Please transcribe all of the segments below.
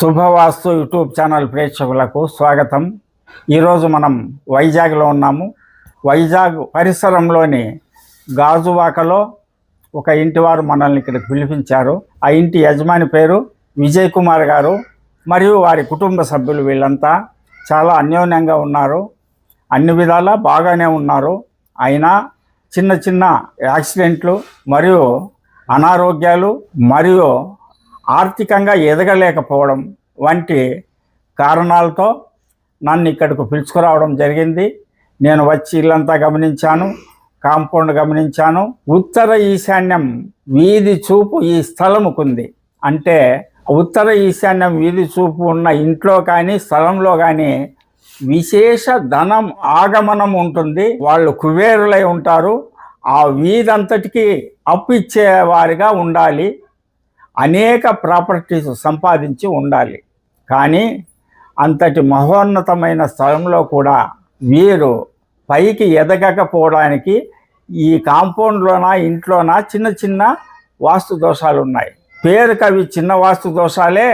శుభవాస్తు YouTube channel ప్రేక్షకులకు స్వాగతం. ఈరోజు మనం వైజాగ్లో ఉన్నాము. వైజాగ్ పరిసరంలోని గాజువాకలో ఒక ఇంటి వారు మనల్ని ఇక్కడికి పిలిపించారు. ఆ ఇంటి యజమాని పేరు విజయ్ కుమార్ గారు. మరియు వారి కుటుంబ సభ్యులు వీళ్ళంతా చాలా అన్యోన్యంగా ఉన్నారు. అన్ని విధాలా బాగానే ఉన్నారు. అయినా చిన్న చిన్న యాక్సిడెంట్లు మరియు అనారోగ్యాలు మరియు ఆర్థికంగా ఎదగలేకపోవడం వంటి కారణాలతో నన్ను ఇక్కడికి పిలుచుకురావడం జరిగింది. నేను వచ్చి ఇల్లంతా గమనించాను కాంపౌండ్ గమనించాను. ఉత్తర ఈశాన్యం వీధి చూపు ఈ స్థలముకుంది. అంటే ఉత్తర ఈశాన్యం వీధి చూపు ఉన్న ఇంట్లో కానీ స్థలంలో కానీ విశేష ధనం ఆగమనం ఉంటుంది. వాళ్ళు కుబేరులై ఉంటారు. ఆ వీధంతటికి అప్పు ఇచ్చేవారిగా ఉండాలి. అనేక ప్రాపర్టీస్ సంపాదించి ఉండాలి. కానీ అంతటి మహోన్నతమైన స్థలంలో కూడా వీరు పైకి ఎదగకపోవడానికి ఈ కాంపౌండ్లోనా ఇంట్లోనా చిన్న చిన్న వాస్తు దోషాలు ఉన్నాయి పేరుకి అవి చిన్న వాస్తు దోషాలే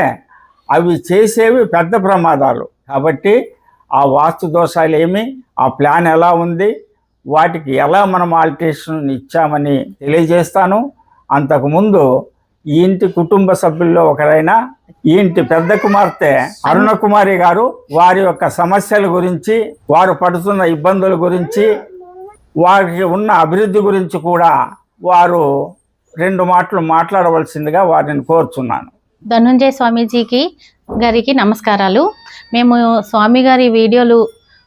అవి చేసేవి పెద్ద ప్రమాదాలు. కాబట్టి ఆ వాస్తు దోషాలు ఏమి ఆ ప్లాన్ ఎలా ఉంది వాటికి ఎలా మనం ఆల్టరేషన్ ఇచ్చామని తెలియజేస్తాను. అంతకుముందు ఈ ఇంటి కుటుంబ సభ్యుల్లో ఒకరైన ఈ ఇంటి పెద్ద కుమార్తె అరుణ కుమారి గారు వారి యొక్క సమస్యల గురించి వారు పడుతున్న ఇబ్బందుల గురించి వారికి ఉన్న అభివృద్ధి గురించి కూడా వారు రెండు మాటలు మాట్లాడవలసిందిగా వారిని కోరుచున్నాను. ధనుంజయ స్వామీజీకి గారికి నమస్కారాలు. మేము స్వామి గారి వీడియోలు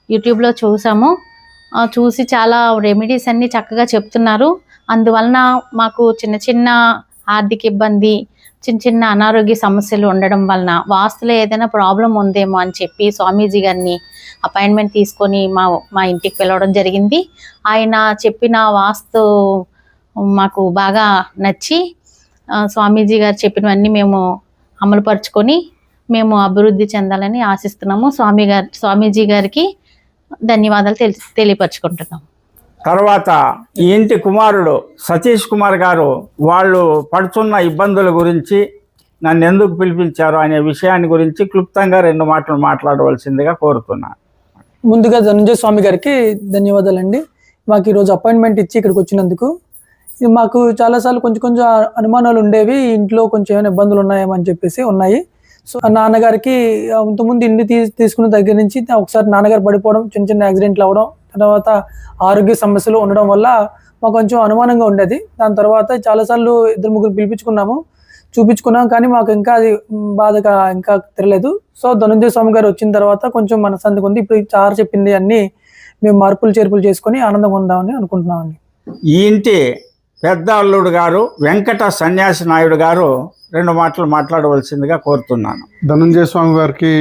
యూట్యూబ్లో చూసాము. చూసి చాలా రెమెడీస్ అన్నీ చక్కగా చెప్తున్నారు. అందువలన మాకు చిన్న చిన్న ఆర్థిక ఇబ్బంది చిన్న చిన్న అనారోగ్య సమస్యలు ఉండడం వలన వాస్తులో ఏదైనా ప్రాబ్లం ఉందేమో అని చెప్పి స్వామీజీ గారిని అపాయింట్మెంట్ తీసుకొని మా మా ఇంటికి పిలవడం జరిగింది. ఆయన చెప్పిన వాస్తు మాకు బాగా నచ్చి స్వామీజీ గారు చెప్పినవన్నీ మేము అమలుపరుచుకొని మేము అభివృద్ధి చెందాలని ఆశిస్తున్నాము. స్వామి గారి స్వామీజీ గారికి ధన్యవాదాలు తెలి తెలియపరుచుకుంటున్నాము. తర్వాత ఈ ఇంటి కుమారుడు సతీష్ కుమార్ గారు వాళ్ళు పడుతున్న ఇబ్బందుల గురించి నన్ను ఎందుకు పిలిపించారు అనే విషయాన్ని గురించి క్లుప్తంగా రెండు మాటలు మాట్లాడవలసిందిగా కోరుతున్నాను ముందుగా ధనంజయ స్వామి గారికి ధన్యవాదాలండి. మాకు ఈరోజు అపాయింట్మెంట్ ఇచ్చి ఇక్కడికి వచ్చినందుకు. మాకు చాలాసార్లు కొంచెం కొంచెం అనుమానాలు ఉండేవి ఇంట్లో కొంచెం ఏమైనా ఇబ్బందులు ఉన్నాయేమో అని చెప్పేసి ఉన్నాయి. సో ఆ నాన్నగారికి ఇంతకుముందు ఇంటి తీసుకున్న దగ్గర నుంచి ఒకసారి నాన్నగారు పడిపోవడం చిన్న చిన్న యాక్సిడెంట్లు అవ్వడం తర్వాత ఆరోగ్య సమస్యలు ఉండడం వల్ల మాకు కొంచెం అనుమానంగా ఉండేది. దాని తర్వాత చాలాసార్లు ఇద్దరు ముగ్గురు పిలిపించుకున్నాము. చూపించుకున్నాం కానీ మాకు ఇంకా అది బాధగా ఇంకా తిరలేదు సో ధనుంజయ స్వామి గారు వచ్చిన తర్వాత కొంచెం మనశ్శాంతిగా ఉంది ఇప్పుడు చారు చెప్పింది అన్ని మేము మార్పులు చేర్పులు చేసుకొని ఆనందంగా ఉందామని అనుకుంటున్నామండి. ఈ ఇంటి పెద్ద అల్లుడు గారు వెంకట సన్యాసి నాయుడు గారు రెండు మాటలు మాట్లాడవలసిందిగా కోరుతున్నాను. ధనంజయ స్వామి వారికి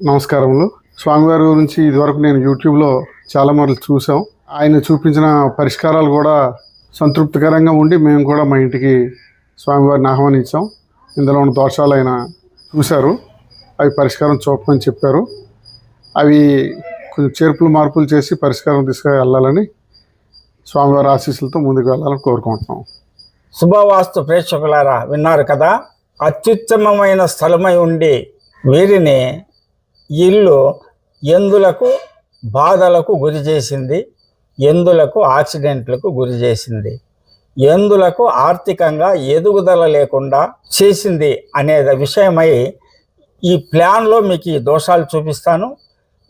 నమస్కారములు. స్వామివారి గురించి ఇదివరకు నేను యూట్యూబ్లో చాలా మార్లు చూసాం ఆయన చూపించిన పరిష్కారాలు కూడా సంతృప్తికరంగా ఉండి మేము కూడా మా ఇంటికి స్వామివారిని ఆహ్వానించాం. ఇందులో ఉన్న దోషాలు ఆయన చూశారు. అవి పరిష్కారం చూపమని చెప్పారు. అవి కొంచెం చేర్పులు మార్పులు చేసి పరిష్కారం తీసుకు వెళ్ళాలని స్వామివారి ఆశీస్సులతో ముందుకు వెళ్ళాలని కోరుకుంటున్నాం. శుభవాస్తు ప్రేక్షకులారా విన్నారు కదా? అత్యుత్తమమైన స్థలమై ఉండి వీరిని ఇల్లు ఎందులకు బాధలకు గురి చేసింది? ఎందులకు యాక్సిడెంట్లకు గురి చేసింది? ఎందులకు ఆర్థికంగా ఎదుగుదల లేకుండా చేసింది అనే విషయమై ఈ ప్లాన్లో మీకు ఈ దోషాలు చూపిస్తాను.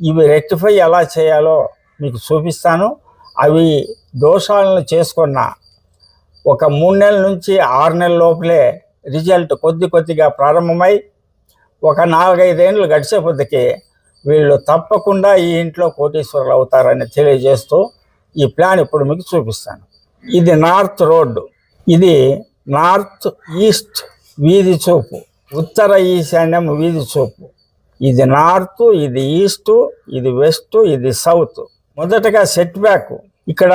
ఇవి రెక్టిఫై ఎలా చేయాలో మీకు చూపిస్తాను. అవి దోషాలను చేసుకున్న ఒక మూడు నెలల నుంచి ఆరు నెలల లోపలే రిజల్ట్ కొద్ది కొద్దిగా ప్రారంభమై ఒక నాలుగైదేళ్ళు గడిచేపటికి వీళ్ళు తప్పకుండా ఈ ఇంట్లో కోటీశ్వరులు అవుతారని తెలియజేస్తూ ఈ ప్లాన్ ఇప్పుడు మీకు చూపిస్తాను. ఇది నార్త్ రోడ్డు. ఇది నార్త్ ఈస్ట్ వీధి చూపు. ఉత్తర ఈశాన్యం వీధి చూపు. ఇది నార్త్ ఇది ఈస్ట్ ఇది వెస్ట్ ఇది సౌత్. మొదటగా సెట్ బ్యాక్. ఇక్కడ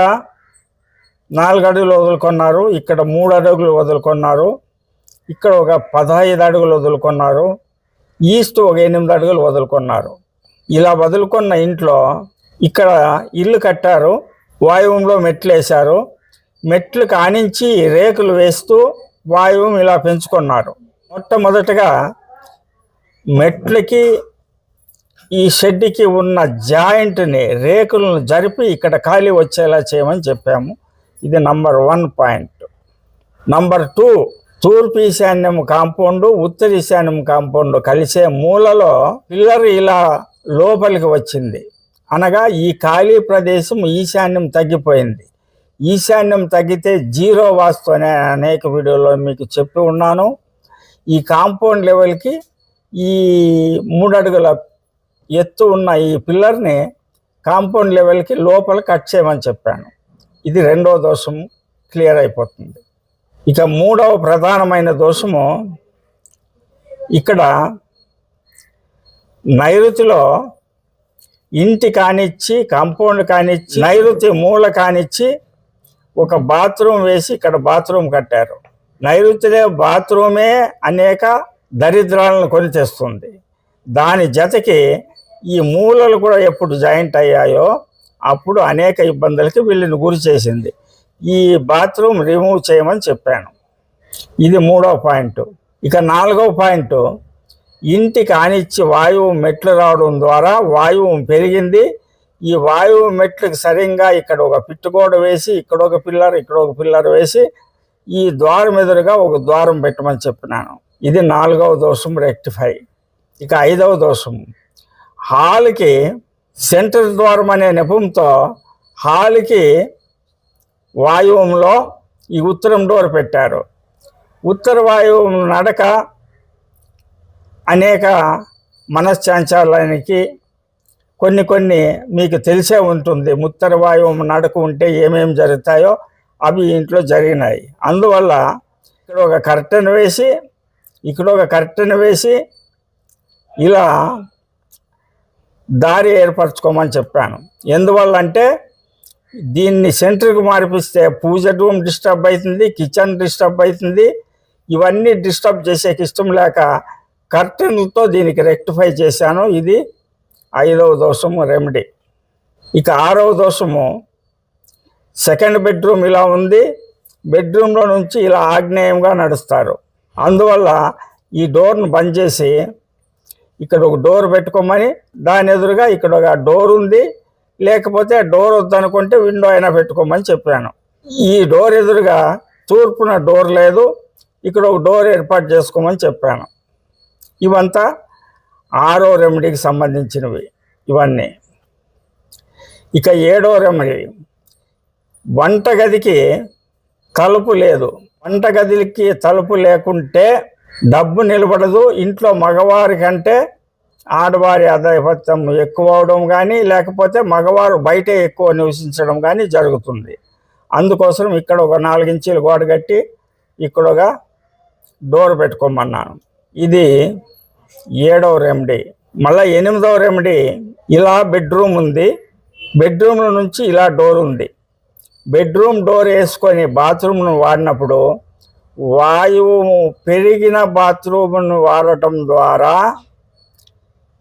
నాలుగు అడుగులు వదులుకున్నారు. ఇక్కడ మూడు అడుగులు వదులుకున్నారు. ఇక్కడ ఒక పదహైదు అడుగులు వదులుకున్నారు. ఈస్ట్ ఒక ఎనిమిది అడుగులు వదులుకున్నారు. ఇలా వదులుకున్న ఇంట్లో ఇక్కడ ఇల్లు కట్టారు వాయువంలో మెట్లు వేశారు మెట్లు కానించి రేకులు వేస్తూ వాయువం ఇలా పెంచుకున్నారు. మొట్టమొదటగా మెట్లకి ఈ షెడ్కి ఉన్న జాయింట్ని రేకులను జరిపి ఇక్కడ ఖాళీ వచ్చేలా చేయమని చెప్పాము. ఇది number one point. Number two తూర్పు ఈశాన్యం కాంపౌండ్ ఉత్తర ఈశాన్యం కాంపౌండ్ కలిసే మూలలో పిల్లర్ ఇలా లోపలికి వచ్చింది. అనగా ఈ ఖాళీ ప్రదేశం ఈశాన్యం తగ్గిపోయింది. ఈశాన్యం తగ్గితే జీరో వాస్తు అనే అనేక వీడియోలో మీకు చెప్పి ఉన్నాను. ఈ కాంపౌండ్ లెవెల్కి ఈ మూడు అడుగుల ఎత్తు ఉన్న ఈ పిల్లర్ని కాంపౌండ్ లెవెల్కి లోపల కట్ చేయమని చెప్పాను. ఇది రెండో దోషం క్లియర్ అయిపోతుంది. ఇక మూడవ ప్రధానమైన దోషము ఇక్కడ నైరుతిలో ఇంటి కానిచ్చి కాంపౌండ్ కానిచ్చి నైరుతి మూల కానిచ్చి ఒక బాత్రూమ్ వేసి ఇక్కడ బాత్రూమ్ కట్టారు. నైరుతిలో బాత్రూమే అనేక దరిద్రాలను కొని తెస్తుంది. దాని జతకి ఈ మూలలు కూడా ఎప్పుడు జాయింట్ అయ్యాయో అప్పుడు అనేక ఇబ్బందులకి వీళ్ళని గురి చేసింది. ఈ బాత్రూమ్ రిమూవ్ చేయమని చెప్పాను. ఇది మూడవ పాయింట్. ఇక నాలుగవ పాయింట్. ఇంటికి కానిచ్చి వాయువు మెట్లు రావడం ద్వారా వాయువు పెరిగింది. ఈ వాయువు మెట్లకు సరిగ్గా ఇక్కడ ఒక పిట్టుగోడ వేసి ఇక్కడ ఒక పిల్లర్ ఇక్కడ ఒక పిల్లర్ వేసి ఈ ద్వారం ఎదురుగా ఒక ద్వారం పెట్టమని చెప్పినాను. ఇది నాలుగవ దోషం రెక్టిఫై ఇక ఐదవ దోషం. హాల్కి సెంటర్ ద్వారం అనే నెపంతో హాల్కి వాయువంలో ఈ ఉత్తరం డోర్ పెట్టారు. ఉత్తర వాయువు నడక అనేక మనశ్చాంచాలయానికి కొన్ని కొన్ని మీకు తెలిసే ఉంటుంది. ఉత్తర వాయువు నడక ఉంటే ఏమేమి జరుగుతాయో అవి ఇంట్లో జరిగినాయి. అందువల్ల ఇక్కడ ఒక కర్టన్ వేసి ఇక్కడ ఒక కర్టన్ వేసి ఇలా దారి ఏర్పరచుకోమని చెప్పాను. ఎందువల్ల అంటే దీన్ని సెంటర్కి మార్పిస్తే పూజ రూమ్ డిస్టర్బ్ అవుతుంది కిచెన్ డిస్టర్బ్ అవుతుంది ఇవన్నీ డిస్టర్బ్ చేసేకి ఇష్టం లేక కర్టన్లతో దీనికి రెక్టిఫై చేశాను. ఇది ఐదవ దోషము రెమెడీ. ఇక ఆరవ దోషము సెకండ్ బెడ్రూమ్ ఇలా ఉంది. బెడ్రూమ్లో నుంచి ఇలా ఆగ్నేయంగా నడుస్తారు. అందువల్ల ఈ డోర్ను బంద్ చేసి ఇక్కడ ఒక డోర్ పెట్టుకోమని దాని ఎదురుగా ఇక్కడ ఒక డోర్ ఉంది. లేకపోతే డోర్ వద్దనుకుంటే విండో అయినా పెట్టుకోమని చెప్పాను. ఈ డోర్ ఎదురుగా తూర్పున డోర్ లేదు ఇక్కడ ఒక డోర్ ఏర్పాటు చేసుకోమని చెప్పాను. ఇవంతా ఆరో రెమెడీకి సంబంధించినవి ఇవన్నీ. ఇక ఏడో రెమెడీ వంటగదికి తలుపు లేదు. వంటగదికి తలుపు లేకుంటే డబ్బు నిలబడదు ఇంట్లో మగవారి కంటే ఆడవారి ఆధిపత్యం ఎక్కువ అవడం కానీ లేకపోతే మగవారు బయటే ఎక్కువ నివసించడం కానీ జరుగుతుంది. అందుకోసం ఇక్కడ ఒక నాలుగించీలు గోడ కట్టి ఇక్కడగా డోర్ పెట్టుకోమన్నాను. ఇది ఏడవ రెమెడీ మళ్ళీ ఎనిమిదవ రెమెడీ ఇలా బెడ్రూమ్ ఉంది. బెడ్రూమ్ నుంచి ఇలా డోర్ ఉంది. బెడ్రూమ్ డోర్ వేసుకొని బాత్రూమ్ను వాడినప్పుడు వాయువు పెరిగిన బాత్రూమ్ను వాడటం ద్వారా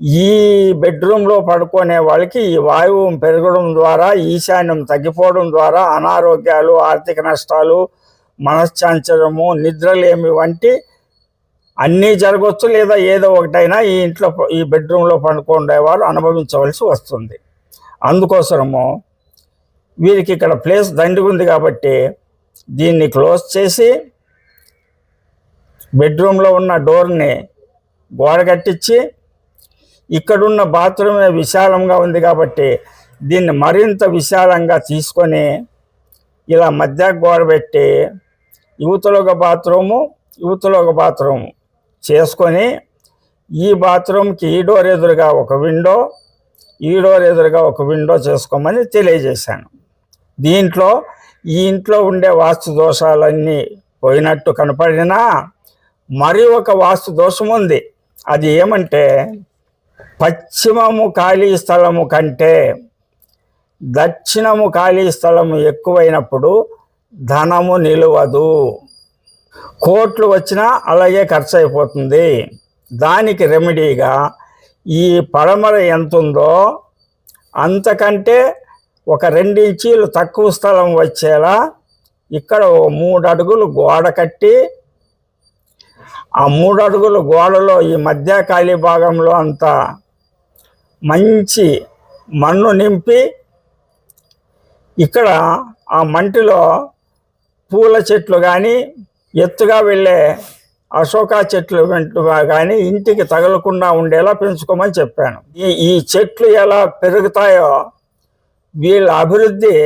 ఈ బెడ్రూమ్లో పడుకునే వాళ్ళకి ఈ వాయువు పెరగడం ద్వారా ఈశాన్యం తగ్గిపోవడం ద్వారా అనారోగ్యాలు ఆర్థిక నష్టాలు మనశ్చాంచలము నిద్రలేమి వంటి అన్నీ జరగవచ్చు లేదా ఏదో ఒకటైనా ఈ ఇంట్లో ఈ బెడ్రూమ్లో పండుకుండేవారు అనుభవించవలసి వస్తుంది. అందుకోసము వీరికి ఇక్కడ ప్లేస్ దండిగా ఉంది కాబట్టి దీన్ని క్లోజ్ చేసి బెడ్రూమ్లో ఉన్న డోర్ని గోడ కట్టించి ఇక్కడున్న బాత్రూమే విశాలంగా ఉంది కాబట్టి దీన్ని మరింత విశాలంగా తీసుకొని ఇలా మధ్య గోడ పెట్టి యువతలో ఒక బాత్రూము యువతలో ఒక బాత్రూము చేసుకొని ఈ బాత్రూమ్కి ఈ డోర్ ఎదురుగా ఒక విండో ఈ డోర్ ఎదురుగా ఒక విండో చేసుకోమని తెలియజేశాను. దీంట్లో ఈ ఇంట్లో ఉండే వాస్తు దోషాలన్నీ పోయినట్టు కనపడినా మరి ఒక వాస్తు దోషం ఉంది. అది ఏమంటే పశ్చిమము ఖాళీ స్థలము కంటే దక్షిణము ఖాళీ స్థలము ఎక్కువైనప్పుడు ధనము నిలవదు. కోట్లు వచ్చినా అలాగే ఖర్చు అయిపోతుంది దానికి రెమెడీగా ఈ పడమర ఎంత ఉందో అంతకంటే ఒక రెండు ఇంచీలు తక్కువ స్థలం వచ్చేలా ఇక్కడ మూడు అడుగులు గోడ కట్టి ఆ మూడు అడుగుల గోడలో ఈ మధ్య ఖాళీ భాగంలో అంత మంచి మన్ను నింపి ఇక్కడ ఆ మంటిలో పూల చెట్లు కానీ ఎత్తుగా వెళ్ళే అశోక చెట్లు కానీ ఇంటికి తగలకుండా ఉండేలా పెంచుకోమని చెప్పాను. ఈ ఈ చెట్లు ఎలా పెరుగుతాయో వీళ్ళ అభివృద్ధి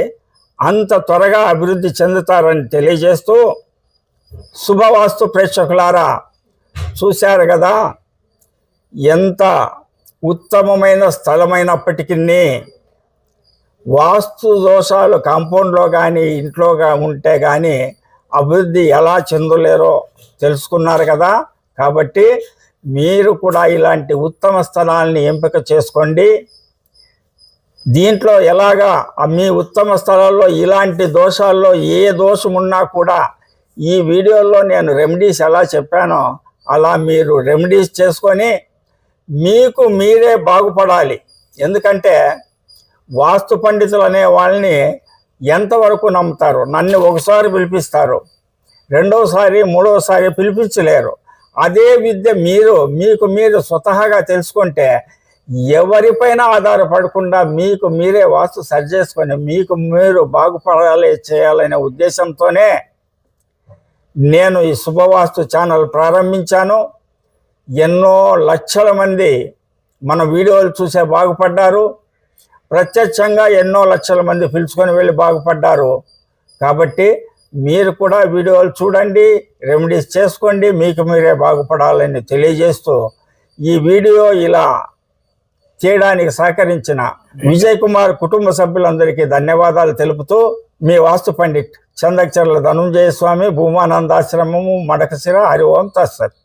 అంత త్వరగా అభివృద్ధి చెందుతారని తెలియజేస్తూ శుభవాస్తు ప్రేక్షకులారా. చూశారు కదా? ఎంత ఉత్తమమైన స్థలమైనప్పటికీ వాస్తు దోషాలు కాంపౌండ్లో కానీ ఇంట్లో ఉంటే కానీ అభివృద్ధి ఎలా చెందలేరో తెలుసుకున్నారు కదా? కాబట్టి మీరు కూడా ఇలాంటి ఉత్తమ స్థలాలని ఎంపిక చేసుకోండి. దీంట్లో ఎలాగా మీ ఉత్తమ స్థలాల్లో ఇలాంటి దోషాల్లో ఏ దోషం ఉన్నా కూడా ఈ వీడియోలో నేను రెమెడీస్ ఎలా చెప్పానో అలా మీరు రెమెడీస్ చేసుకొని మీకు మీరే బాగుపడాలి. ఎందుకంటే వాస్తు పండితులు అనే వాళ్ళని ఎంతవరకు నమ్ముతారు? నన్ను ఒకసారి పిలిపిస్తారు. రెండోసారి మూడోసారి పిలిపించలేరు. అదే విద్య మీరు మీకు మీరు స్వతహాగా తెలుసుకుంటే ఎవరిపైన ఆధారపడకుండా మీకు మీరే వాస్తు సరి చేసుకొని మీకు మీరు బాగుపడాలి చేయాలనే ఉద్దేశంతోనే నేను ఈ శుభవాస్తు ఛానల్ ప్రారంభించాను. ఎన్నో లక్షల మంది మన వీడియోలు చూసే బాగుపడ్డారు. ప్రత్యక్షంగా ఎన్నో లక్షల మంది పిలుచుకొని వెళ్ళి బాగుపడ్డారు. కాబట్టి మీరు కూడా వీడియోలు చూడండి రెమెడీస్ చేసుకోండి మీకు మీరే బాగుపడాలని తెలియజేస్తూ ఈ వీడియో ఇలా చేయడానికి సహకరించిన విజయ్ కుమార్ కుటుంబ సభ్యులందరికీ ధన్యవాదాలు తెలుపుతూ మీ వాస్తు పండిట్ చందక్షర్ల ధనుంజయ స్వామి భూమానందాశ్రమము మడకశిర హరి ఓం తస్సత్